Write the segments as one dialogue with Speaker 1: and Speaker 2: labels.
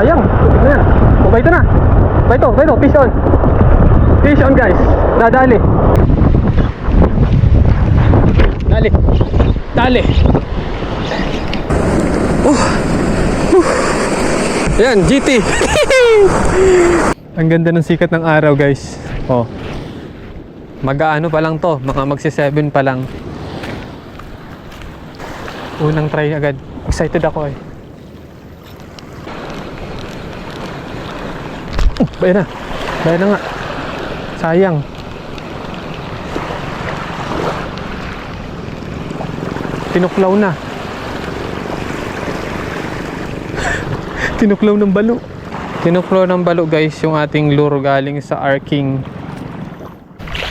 Speaker 1: Sayang. Ano yan? O, ito na? Ba ito? Ba ito? Fish on. Fish on guys. Nadali. Dali. Dali. Oh. Uh. Ayan, GT. Ang ganda ng sikat ng araw guys. Oh. Mag-aano pa lang to, mga magsi 7 pa lang. Unang try agad. Excited ako eh. Bayan na. Bayan na nga. Sayang. Tinuklaw na. Tinuklaw ng balo. Tinuklaw ng balo guys yung ating lure galing sa Arking.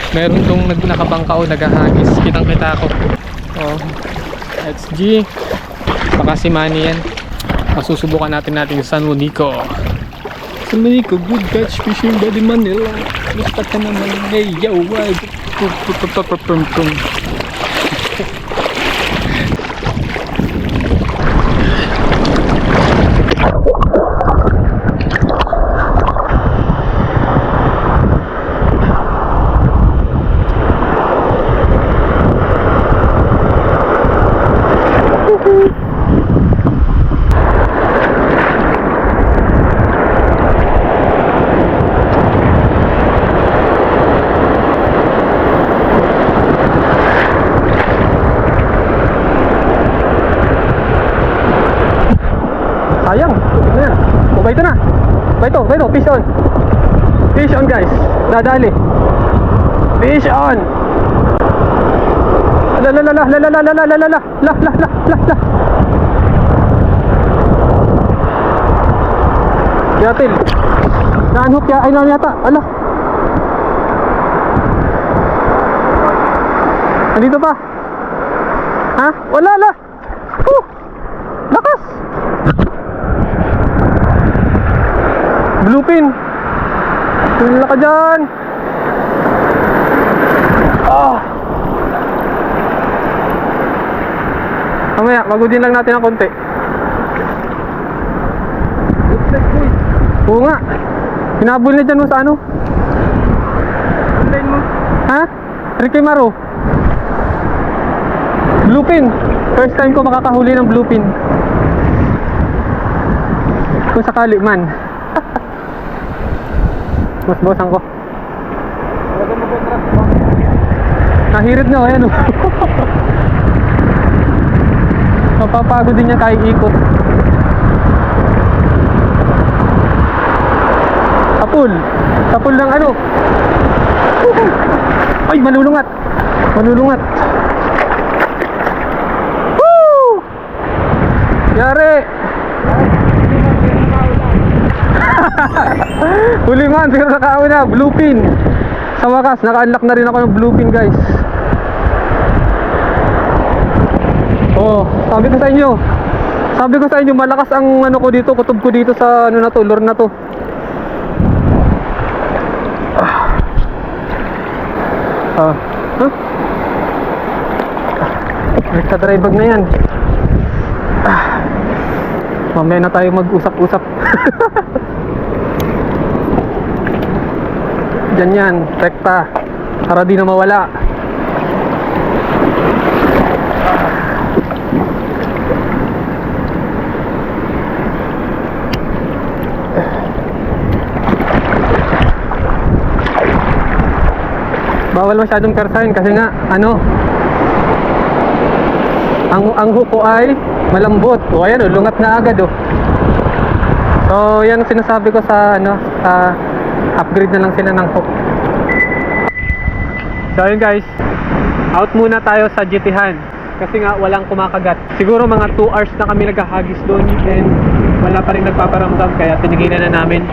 Speaker 1: Meron tong nag nakabangkao, naghahagis. Kitang kita ko. Oh. That's G. Baka si Manny yan. Masusubukan natin natin San Monico. Sabi ko, good catch fishing buddy Manila. Musta ka naman ngayaw. Ay, Sayang. Ano yan? O, ito na? Ba ito? Ba ito? Fish on. Fish on guys. Nadali. Fish on. La la la la la la la la la la la la la la la la Yatil. Naanhook ya. Ay, naano yata. Ala. Nandito pa. Ha? Wala, la. Uh, lakas. Blue pin. Wala ka dyan. Ah. Mamaya, magudin lang natin ng konti. Oo nga. Hinabol niya dyan mo sa ano? Online mo. Ha? Ricky Maro. Blue pin. First time ko makakahuli ng blue pin. Kung sakali man. Mas bosan ko. Nahirit na ayan oh. Mapapagod din niya kahit ikot. Tapul. Tapul ng ano? Ay, malulungat. Malulungat. Woo! Yari! Huli man, pero nakauna, blue pin. Sa wakas, naka-unlock na rin ako ng blue pin, guys. Oh, sabi ko sa inyo. Sabi ko sa inyo, malakas ang ano ko dito, kutob ko dito sa ano na to, lure na to. Ah. Huh? Nagka-dry bag na yan. Ah. Mamaya na tayo mag-usap-usap. Diyan yan, rekta. Para di na mawala. Bawal masyadong persahin kasi nga, ano, ang, ang hook ko ay malambot. O ayan, oh, lungat na agad oh. So, yan ang sinasabi ko sa, ano, sa upgrade na lang sila ng hook. So, yun guys, out muna tayo sa GThan. Kasi nga, walang kumakagat. Siguro mga 2 hours na kami naghahagis doon and wala pa rin nagpaparamdam kaya tinigilan na namin.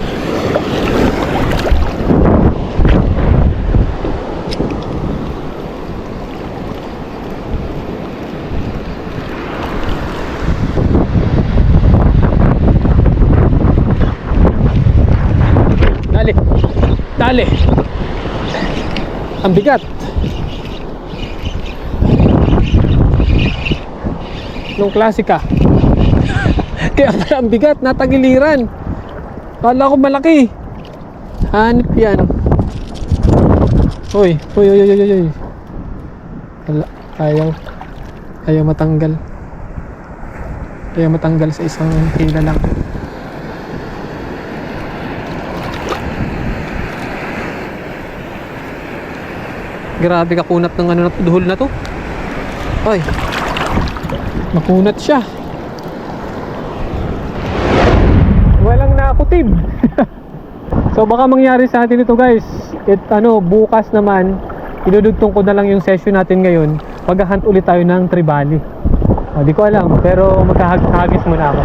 Speaker 1: Dali. Dali. Ang bigat. Nung klasika. Kaya pala ang bigat, natagiliran. Kala ko malaki. Hanip yan. Uy, uy, uy, uy, uy, uy. Wala, ayaw. Ayaw matanggal. Ayaw matanggal sa isang hila lang. Grabe kakunat ng ano na to, duhol na to. Ay. Makunat siya. Walang nakutib. so baka mangyari sa atin ito guys. It ano, bukas naman idudugtong ko na lang yung session natin ngayon. Maghahunt ulit tayo ng tribali. Ah, di ko alam, pero magkahagis muna ako.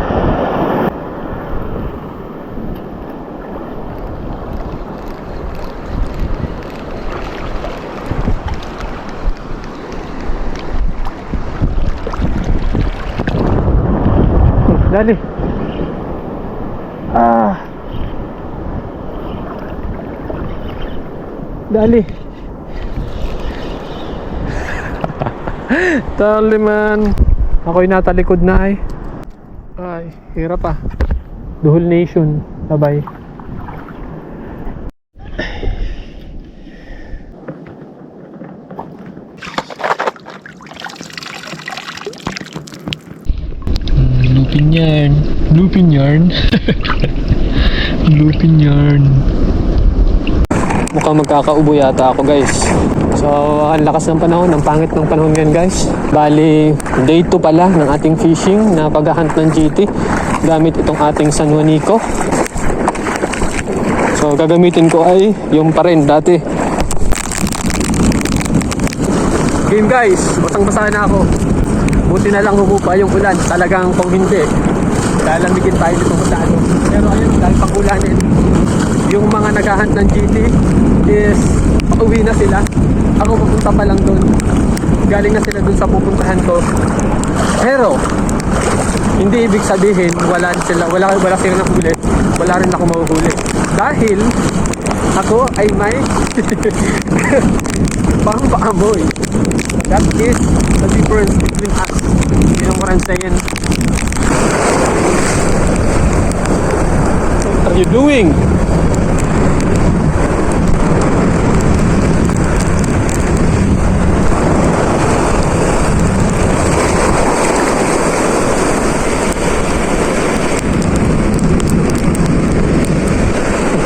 Speaker 1: Dali. Ah. Dali. Dali man. Ako'y natalikod na ay. Ay, hirap ah. Duhol Nation. Bye-bye. Lupin yarn. Lupin yarn. Lupin yarn. Mukhang magkakaubo yata ako guys. So, ang lakas ng panahon, ang pangit ng panahon ngayon guys. Bali, day 2 pala ng ating fishing na paghahunt ng GT gamit itong ating San Juanico. So, gagamitin ko ay yung pa rin dati. Game guys, basang-basa na ako. Buti na lang humupa yung ulan. Talagang kung hindi, lalamigin tayo dito ano. Pero ayun, dahil pangulanin, yung mga naghahunt ng GT is pauwi na sila. Ako pupunta pa lang doon. Galing na sila doon sa pupuntahan ko. Pero, hindi ibig sabihin wala sila wala wala silang nahuli wala rin ako mahuhuli dahil ako ay may pang-paamoy that is the difference between us you know what are you doing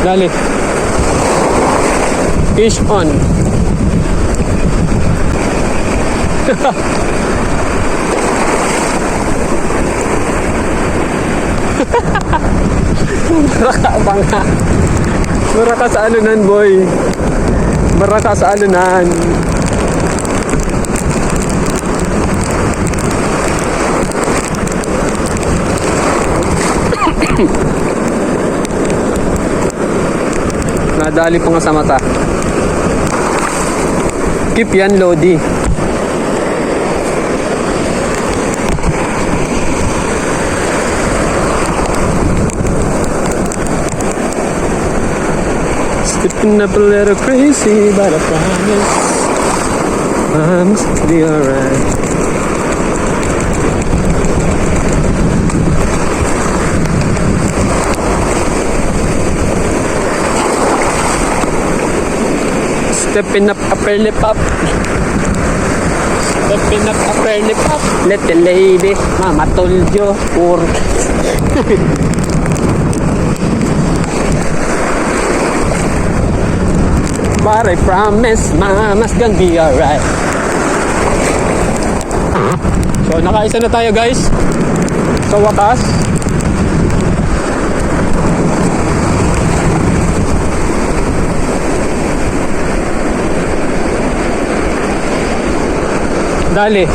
Speaker 1: Dali. Fish on. Mara ka ba nga? Mara ka sa alunan, boy. Mara ka sa alunan. Nadali po nga sa mata. Keep yan, Lodi. Stepping up a little crazy, but I promise I must be alright. Stepping up upper lip up. Stepping up upper lip up. Little lady, mama told you. Or... But I promise, mama's gonna be alright. So, nakaisa na tayo guys. Sa wakas. Dali.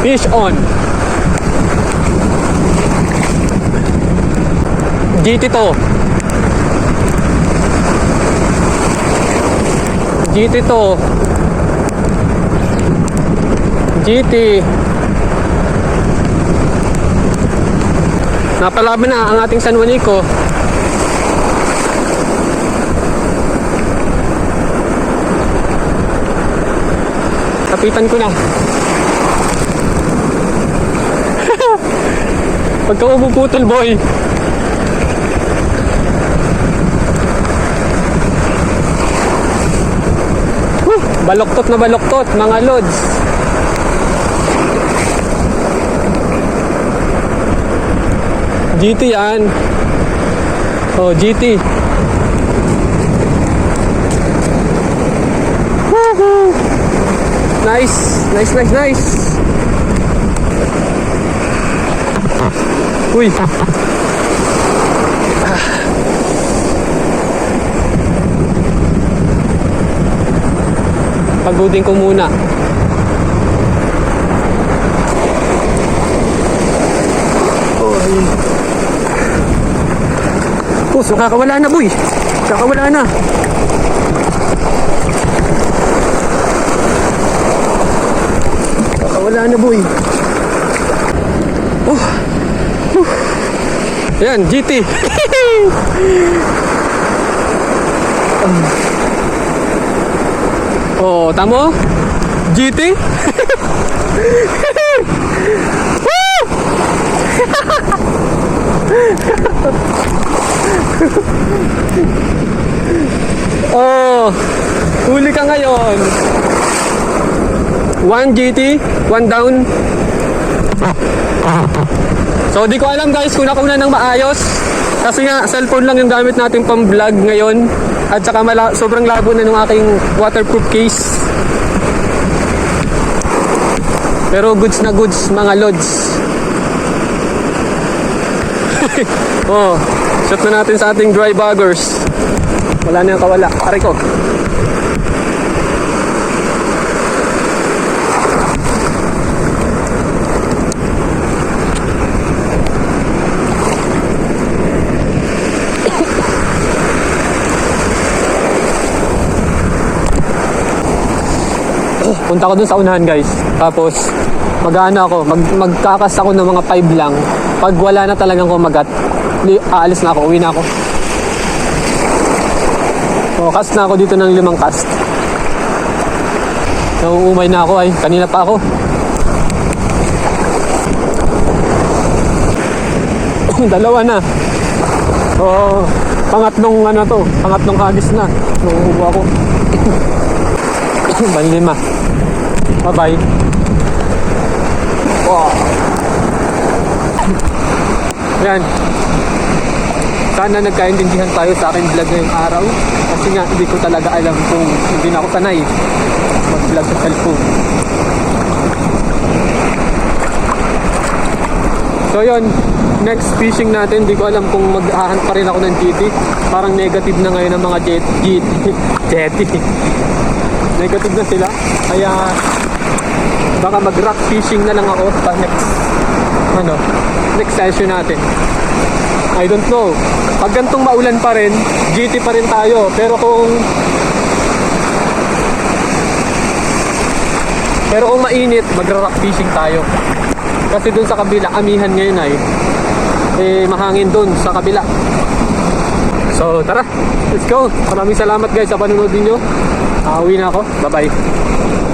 Speaker 1: Fish on. GT to. GT to. GT. Napalaban na ang ating San Juanico. Kapitan ko na. Pagka umuputol, boy. Baloktot na baloktot, mga lods. GT yan. Oh, GT. Nice, nice, nice, nice. Uy. Pagudin ko muna. Oh, so kakawala na boy. Kakawala na. Kakawala na boy. Oh. Oh. Yan, GT. oh, tamo? GT? Oh, huli ka ngayon. One GT, one down. So, di ko alam guys kung nakuna ng maayos. Kasi nga, cellphone lang yung gamit natin pang vlog ngayon. At saka mala- sobrang labo na ng aking waterproof case. Pero goods na goods, mga lods. oh, shot na natin sa ating dry baggers. Wala na yung kawala. Pare ko. Punta ko dun sa unahan guys. Tapos mag-ano ako, mag magkakas ako ng mga 5 lang. Pag wala na talagang kumagat, li- aalis na ako, uwi na ako. So, cast na ako dito ng limang cast. Nauumay na ako ay, kanina pa ako. Dalawa na. Oo, pangatlong ano to, pangatlong hagis na. Nauubo ako. Banlima. Bye-bye. Wow. Yan. Sana nagkaintindihan tayo sa aking vlog ngayong araw. Kasi nga, hindi ko talaga alam kung hindi na ako sanay mag-vlog sa cellphone. So yun, next fishing natin, di ko alam kung mag-ahan pa rin ako ng GT. Parang negative na ngayon ang mga jet, GT. Jetty. Negative na sila. Kaya baka mag-rock fishing na lang ako sa next ano, next session natin. I don't know. Pag gantong maulan pa rin, GT pa rin tayo. Pero kung Pero kung mainit, magra-rock fishing tayo. Kasi dun sa kabila, amihan ngayon ay eh mahangin dun sa kabila. So tara, let's go. Maraming salamat guys sa panonood ninyo. Uh, uwi na ako. Bye-bye.